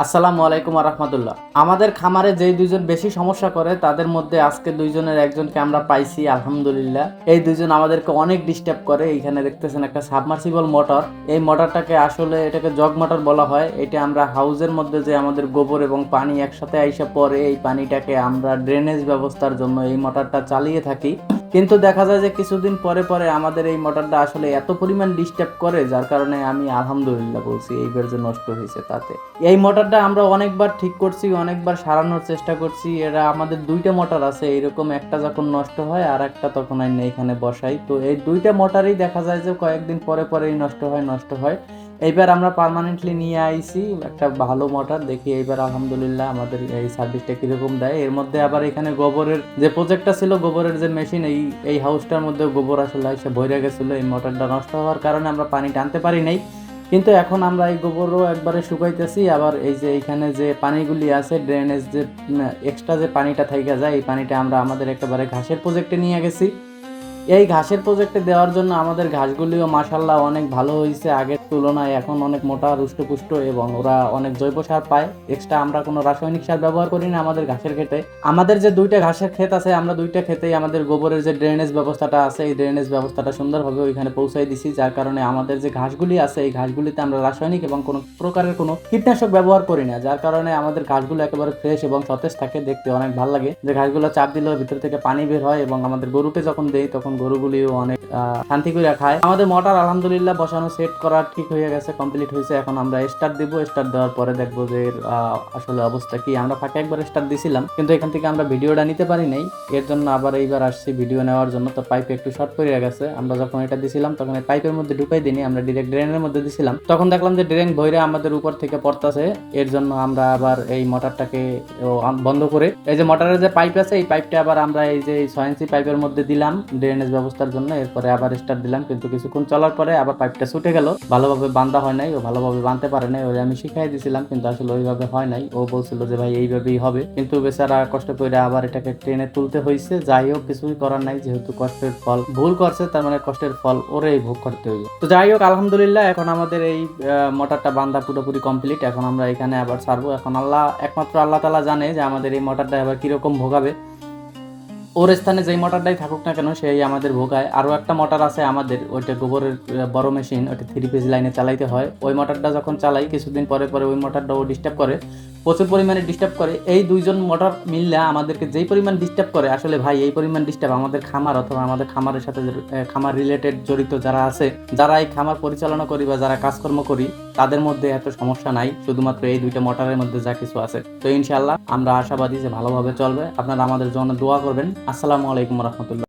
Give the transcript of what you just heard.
আসসালামু আলাইকুম রহমতুল্লাহ আমাদের খামারে যেই দুইজন বেশি সমস্যা করে, তাদের মধ্যে আজকে দুইজনের একজনকে আমরা পাইছি, আলহামদুলিল্লাহ। এই দুইজন আমাদেরকে অনেক ডিস্টার্ব করে। এইখানে দেখতেছেন একটা সাবমার্সিবল মোটর এই মোটরটাকে আসলে এটাকে জগ মোটর বলা হয়। এটা আমরা হাউসের মধ্যে যে আমাদের গোবর এবং পানি একসাথে আইসা পরে এই পানিটাকে আমরা ড্রেনেজ ব্যবস্থার জন্য এই মোটরটা চালিয়ে থাকি। কিন্তু দেখা যায় যে কিছুদিন পরে পরে আমাদের এই মোটরটা আসলে এত পরিমাণ ডিস্টার্ব করে, যার কারণে আমি আলহামদুলিল্লাহ বলছি এইবার যে নষ্ট হয়েছে তাতে। এই মোটরটা আমরা অনেকবার ঠিক করছি, অনেকবার সারানোর চেষ্টা করছি। এরা আমাদের দুইটা মোটর আছে, এরকম একটা যখন নষ্ট হয় আর একটা তখন আমি এখানে বসাই। তো এই দুইটা মোটরই দেখা যায় যে কয়েকদিন পরে পরেই নষ্ট হয় নষ্ট হয়। এইবার আমরা পার্মানেন্টলি নিয়ে আইছি, একটা ভালো মোটর দেখি এইবার আলহামদুলিল্লাহ আমাদের এই সার্ভিসটা কীরকম দেয়। এর মধ্যে আবার এখানে গোবরের যে প্রজেক্টটা ছিল, গোবরের যে মেশিন এই এই হাউসটার মধ্যে গোবর আসলে এসে ভরে গেছিল, এই মোটরটা নষ্ট হওয়ার কারণে আমরা পানি টানতে পারি নাই। কিন্তু এখন আমরা এই গোবরও একবারে শুকাইতেছি, আবার এই যে এইখানে যে পানিগুলি আছে ড্রেনেজ যে এক্সট্রা যে পানিটা থাইকা যায়, এই পানিটা আমরা আমাদের একেবারে ঘাসের প্রজেক্টে নিয়ে গেছি। এই ঘাসের প্রজেক্টে দেওয়ার জন্য আমাদের ঘাসগুলিও মাসাল্লাহ অনেক ভালো হয়েছে আগের তুলনায় এখন অনেক মোটা, রুষ্টপুষ্ট এবং ওরা অনেক জৈব সার পায়। এক্সট্রা আমরা কোনো রাসায়নিক সার ব্যবহার করি না আমাদের ঘাসের ক্ষেতে। আমাদের যে দুইটা ঘাসের ক্ষেত আছে, আমরা দুইটা ক্ষেতেই আমাদের গোবরের যে ড্রেনেজ ব্যবস্থাটা আছে, এই ড্রেনেজ ব্যবস্থাটা সুন্দরভাবে ওইখানে পৌঁছাই দিছি, যার কারণে আমাদের যে ঘাসগুলি আছে, এই ঘাসগুলিতে আমরা রাসায়নিক এবং কোনো প্রকারের কোনো কীটনাশক ব্যবহার করি না, যার কারণে আমাদের ঘাসগুলো একেবারে ফ্রেশ এবং সতেজ থাকে, দেখতে অনেক ভালো লাগে। যে ঘাসগুলো চাপ দিলেও ভিতর থেকে পানি বের হয় এবং আমাদের গরুকে যখন দেই, তখন গরুগুলিও অনেক শান্তি করে খায়। আমাদের মোটর আলহামদুলিল্লাহ বসানো সেট করা ঠিক হয়ে গেছে কমপ্লিট হয়েছে। এখন আমরা স্টার্ট দিব। স্টার্ট দেওয়ার পরে দেখব যে আসলে অবস্থা কি। আমরা ফাঁকে একবার স্টার্ট দিছিলাম, কিন্তু এখান থেকে আমরা ভিডিওটা নিতে পারি নাই। এর জন্য আবার এইবার আসছি ভিডিও নেওয়ার জন্য। তো পাইপে একটু শর্ট পড়ে গেছে। আমরা যখন এটা দিছিলাম, তখন এই পাইপের মধ্যে ঢুকাই দিনি আমরা ডিরেক্ট ড্রেনের মধ্যে দিছিলাম। তখন দেখলাম যে ড্রেন ভৈরে আমাদের উপর থেকে পড়তাছে। এর জন্য আমরা আবার এই মোটরটাকে বন্ধ করে। এই যে মোটরের যে পাইপ আছে, এই পাইপটা আবার আমরা এই যে ইঞ্চি পাইপের মধ্যে দিলাম। ড্রেনেজ ব্যবস্থার জন্য এরপরে আবার স্টার্ট দিলাম। কিন্তু কিছুক্ষণ চলার পরে আবার পাইপটা ছুটে গেল। ভালোভাবে বান্ধা হয় নাই, ও ভালোভাবে বাঁধতে পারে নাই, ওই আমি শিখাই দিছিলাম, কিন্তু আসলে ওইভাবে হয় নাই। ও বলছিল যে, ভাই, এইভাবেই হবে। কিন্তু বেচারা কষ্ট করে আবার এটাকে ট্রেনে তুলতে হয়েছে যাই হোক, কিছুই করার নাই, যেহেতু কষ্টের ফল। ভুল করছে, তার মানে কষ্টের ফল ওরেই ভোগ করতে হইবে তো যাই হোক, আলহামদুলিল্লাহ, এখন আমাদের এই মোটরটা বান্ধা পুরোপুরি কমপ্লিট এখন আমরা এখানে আবার ছাড়বো। এখন আল্লাহ, একমাত্র আল্লাহ তালা জানে যে আমাদের এই মোটরটা এবার কীরকম ভোগাবে। ওর স্থানে যেই মোটরটাই থাকুক না কেন, সেই আমাদের ভোগায়। আরও একটা মোটর আছে আমাদের, ওইটা গোবরের বড় মেশিন, ওইটা থ্রি পেজ লাইনে চালাইতে হয়। ওই মোটরটা যখন চালাই, কিছুদিন পরে পরে ওই মোটরটা ও ডিস্টার্ব করে, প্রচুর পরিমাণে ডিস্টার্ব করে। এই দুইজন মোটর মিললে আমাদেরকে যেই পরিমাণ ডিস্টার্ব করে, আসলে ভাই, এই পরিমাণ ডিস্টার্ব আমাদের খামার অথবা আমাদের খামারের সাথে খামার রিলেটেড জড়িত যারা আছে, যারা এই খামার পরিচালনা করি বা যারা কাজকর্ম করি তাদের মধ্যে এত সমস্যা নাই, শুধুমাত্র এই দুইটা মোটরের মধ্যে যা কিছু আছে। তো ইনশাল্লাহ আমরা আশাবাদী যে ভালোভাবে চলবে। আপনারা আমাদের জন্য দোয়া করবেন। আসসালামু আলাইকুম রহমতুল্লাহ।